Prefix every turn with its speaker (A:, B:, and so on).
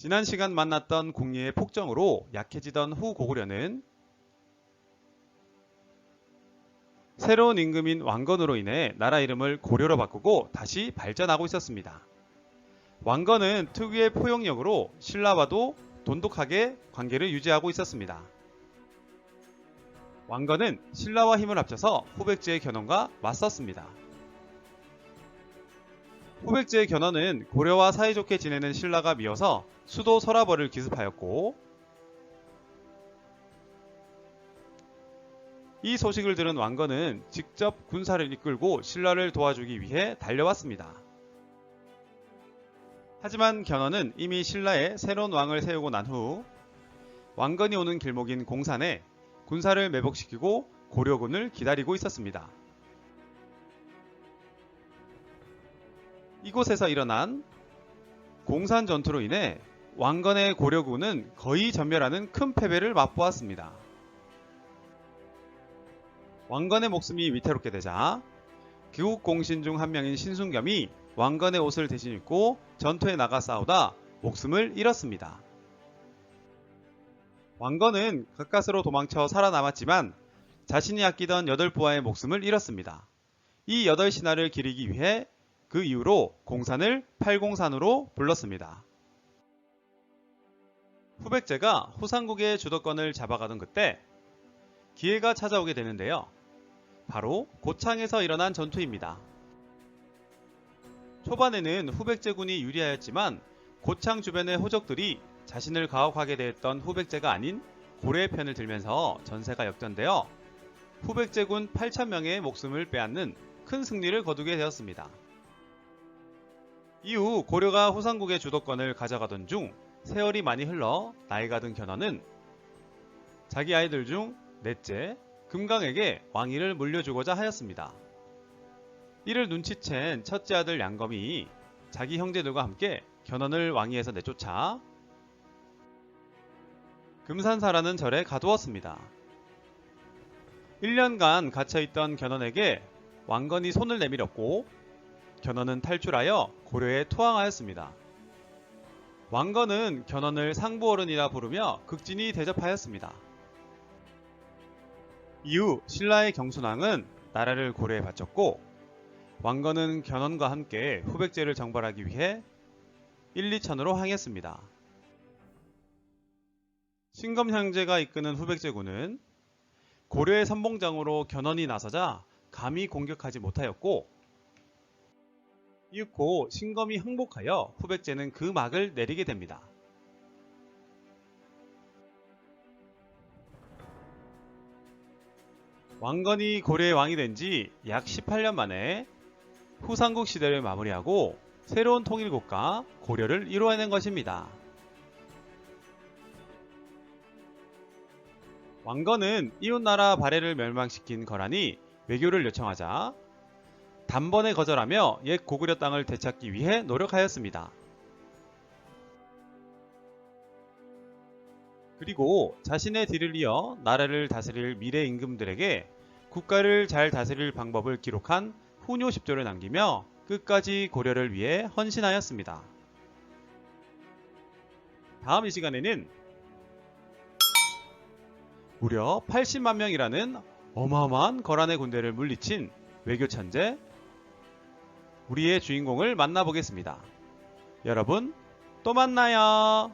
A: 지난 시간 만났던 공리의 폭정으로 약해지던 후 고구려는 새로운 임금인 왕건으로 인해 나라 이름을 고려로 바꾸고 다시 발전하고 있었습니다. 왕건은 특유의 포용력으로 신라와도 돈독하게 관계를 유지하고 있었습니다. 왕건은 신라와 힘을 합쳐서 후백제의 견훤과 맞섰습니다. 후백제의 견훤은 고려와 사이좋게 지내는 신라가 미워서 수도 서라벌을 기습하였고 이 소식을 들은 왕건은 직접 군사를 이끌고 신라를 도와주기 위해 달려왔습니다. 하지만 견훤은 이미 신라에 새로운 왕을 세우고 난 후 왕건이 오는 길목인 공산에 군사를 매복시키고 고려군을 기다리고 있었습니다. 이곳에서 일어난 공산 전투로 인해 왕건의 고려군은 거의 전멸하는 큰 패배를 맛보았습니다. 왕건의 목숨이 위태롭게 되자 귀국 공신 중 한 명인 신순겸이 왕건의 옷을 대신 입고 전투에 나가 싸우다 목숨을 잃었습니다. 왕건은 가까스로 도망쳐 살아남았지만 자신이 아끼던 여덟 부하의 목숨을 잃었습니다. 이 여덟 신하를 기리기 위해 그 이후로 공산을 팔공산으로 불렀습니다. 후백제가 후삼국의 주도권을 잡아가던 그때 기회가 찾아오게 되는데요. 바로 고창에서 일어난 전투입니다. 초반에는 후백제군이 유리하였지만 고창 주변의 호적들이 자신을 가혹하게 대했던 후백제가 아닌 고려의 편을 들면서 전세가 역전되어 후백제군 8천명의 목숨을 빼앗는 큰 승리를 거두게 되었습니다. 이후 고려가 후삼국의 주도권을 가져가던 중 세월이 많이 흘러 나이가 든 견훤은 자기 아이들 중 넷째 금강에게 왕위를 물려주고자 하였습니다. 이를 눈치챈 첫째 아들 양검이 자기 형제들과 함께 견훤을 왕위에서 내쫓아 금산사라는 절에 가두었습니다. 1년간 갇혀있던 견훤에게 왕건이 손을 내밀었고 견훤은 탈출하여 고려에 투항하였습니다. 왕건은 견훤을 상부어른이라 부르며 극진히 대접하였습니다. 이후 신라의 경순왕은 나라를 고려에 바쳤고 왕건은 견훤과 함께 후백제를 정벌하기 위해 1, 2천으로 항했습니다. 신검 형제가 이끄는 후백제군은 고려의 선봉장으로 견훤이 나서자 감히 공격하지 못하였고 이윽고 신검이 항복하여 후백제는 그 막을 내리게 됩니다. 왕건이 고려의 왕이 된 지 약 18년 만에 후삼국 시대를 마무리하고 새로운 통일국가 고려를 이루어낸 것입니다. 왕건은 이웃나라 발해를 멸망시킨 거란이 외교를 요청하자 단번에 거절하며 옛 고구려 땅을 되찾기 위해 노력하였습니다. 그리고 자신의 뒤를 이어 나라를 다스릴 미래 임금들에게 국가를 잘 다스릴 방법을 기록한 10조를 남기며 끝까지 고려를 위해 헌신하였습니다. 다음 이 시간에는 무려 80만 명이라는 어마어마한 거란의 군대를 물리친 외교 천재 우리의 주인공을 만나보겠습니다. 여러분 또 만나요.